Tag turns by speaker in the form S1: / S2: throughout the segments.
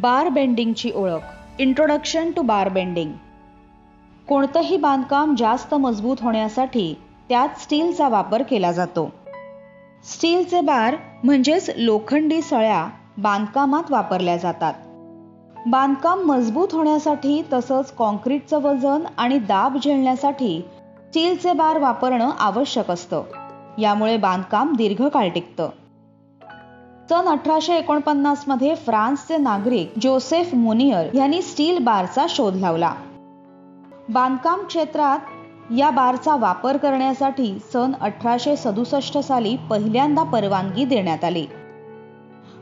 S1: बार बेंडिंगची ओळख. Introduction to bar bending कोणतंही बांधकाम जास्त मजबूत होण्यासाठी त्यात स्टीलचा वापर केला जातो. स्टीलचे बार म्हणजेच लोखंडी सळ्या बांधकामात वापरल्या जातात. बांधकाम मजबूत होण्यासाठी तसंच कॉन्क्रीटचं वजन आणि दाब झेलण्यासाठी स्टीलचे बार वापरणं आवश्यक असतं. यामुळे बांधकाम दीर्घकाळ टिकतं. सन अठराशे एकोणपन्नासमध्ये फ्रान्सचे नागरिक जोसेफ मोनियर यांनी स्टील बारचा शोध लावला. बांधकाम क्षेत्रात या बारचा वापर करण्यासाठी सन अठराशे सदुसष्ट साली पहिल्यांदा परवानगी देण्यात आली.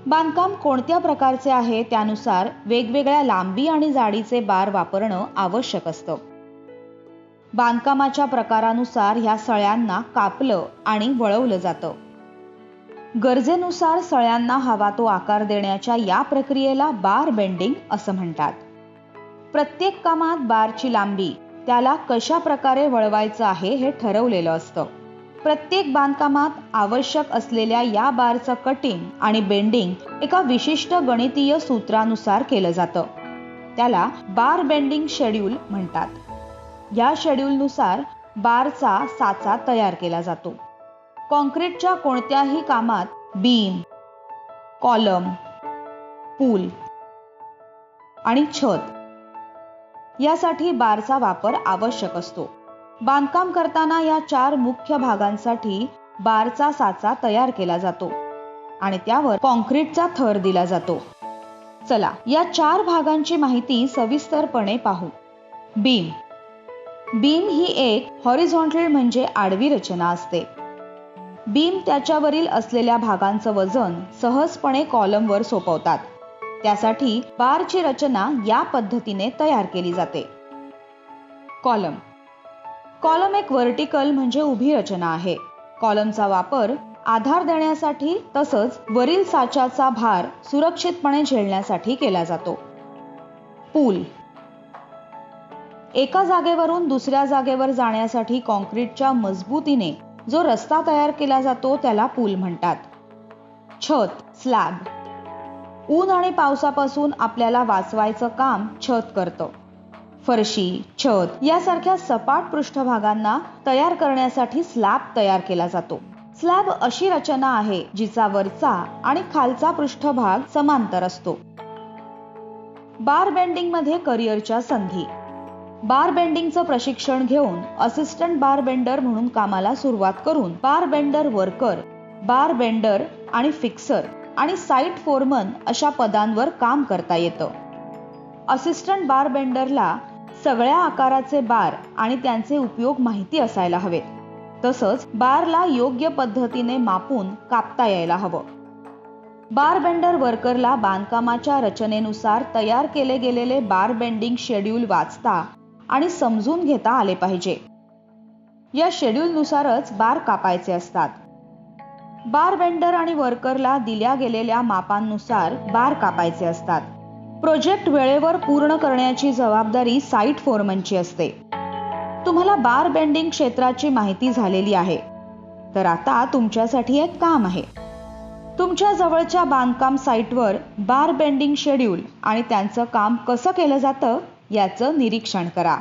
S1: बांधकाम कोणत्या प्रकारचे आहे त्यानुसार वेगवेगळ्या लांबी आणि जाडीचे बार वापरणं आवश्यक असतं. बांधकामाच्या प्रकारानुसार ह्या सळ्यांना कापलं आणि वळवलं जातं. गरजेनुसार सळ्यांना हवा तो आकार देण्याच्या या प्रक्रियेला बार बेंडिंग असं म्हणतात. प्रत्येक कामात बारची लांबी त्याला कशा प्रकारे वळवायचं आहे हे ठरवलेलं असतं. प्रत्येक बांधकामात आवश्यक असलेल्या या बारचं कटिंग आणि बेंडिंग एका विशिष्ट गणितीय सूत्रानुसार केलं जातं. त्याला बार बेंडिंग शेड्यूल म्हणतात. या शेड्यूलनुसार बारचा साचा तयार केला जातो. कॉन्क्रीटच्या कोणत्याही कामात बीम कॉलम पूल आणि छत यासाठी बारचा वापर आवश्यक असतो. बांधकाम करताना या चार मुख्य भागांसाठी बारचा साचा तयार केला जातो आणि त्यावर कॉन्क्रीटचा थर दिला जातो. चला या चार भागांची माहिती सविस्तरपणे पाहू. बीम. बीम ही एक हॉरिझॉन्टल म्हणजे आडवी रचना असते. बीम त्याच्यावरील असलेल्या भागांचं वजन सहजपणे कॉलमवर सोपवतात. त्यासाठी बारची रचना या पद्धतीने तयार केली जाते. कॉलम. कॉलम एक व्हर्टिकल म्हणजे उभी रचना आहे. कॉलमचा वापर आधार देण्यासाठी तसंच वरील साच्याचा भार सुरक्षितपणे झेलण्यासाठी केला जातो. पूल. एका जागेवरून दुसऱ्या जागेवर जाण्यासाठी कॉन्क्रीटच्या मजबूतीने जो रस्ता तयार केला जातो त्याला पूल म्हणतात. छत स्लॅब. ऊन आणि पावसापासून आपल्याला वाचवायचं काम छत करतं. फरशी छत यासारख्या सपाट पृष्ठभागांना तयार करण्यासाठी स्लॅब तयार केला जातो. स्लॅब अशी रचना आहे जिचा वरचा आणि खालचा पृष्ठभाग समांतर असतो. बार बेंडिंगमध्ये करिअरच्या संधी. बार बेंडिंगचं प्रशिक्षण घेऊन असिस्टंट बार बेंडर म्हणून कामाला सुरुवात करून bar bender worker bar bender आणि फिक्सर आणि साईट फोरमन अशा पदांवर काम करता येतं. असिस्टंट बार बेंडरला सगळ्या आकाराचे बार आणि त्यांचे उपयोग माहिती असायला हवेत तसंच बारला योग्य पद्धतीने मापून कापता यायला हवं. बार बेंडर वर्करला बांधकामाच्या रचनेनुसार तयार केले गेलेले बार बेंडिंग शेड्यूल वाचता आणि समजून घेता आले पाहिजे. या शेड्यूलनुसारच बार कापायचे असतात. बार वेंडर आणि वर्करला दिल्या गेलेल्या मापांनुसार बार कापायचे असतात. प्रोजेक्ट वेळेवर पूर्ण करण्याची जबाबदारी साईट फोरमनची असते. तुम्हाला बार बेंडिंग क्षेत्राची माहिती झालेली आहे. तर आता तुमच्यासाठी एक काम आहे. तुमच्या जवळच्या बांधकाम साईटवर बार बेंडिंग शेड्यूल आणि त्यांचं काम कसं केलं जातं? याचं निरीक्षण करा.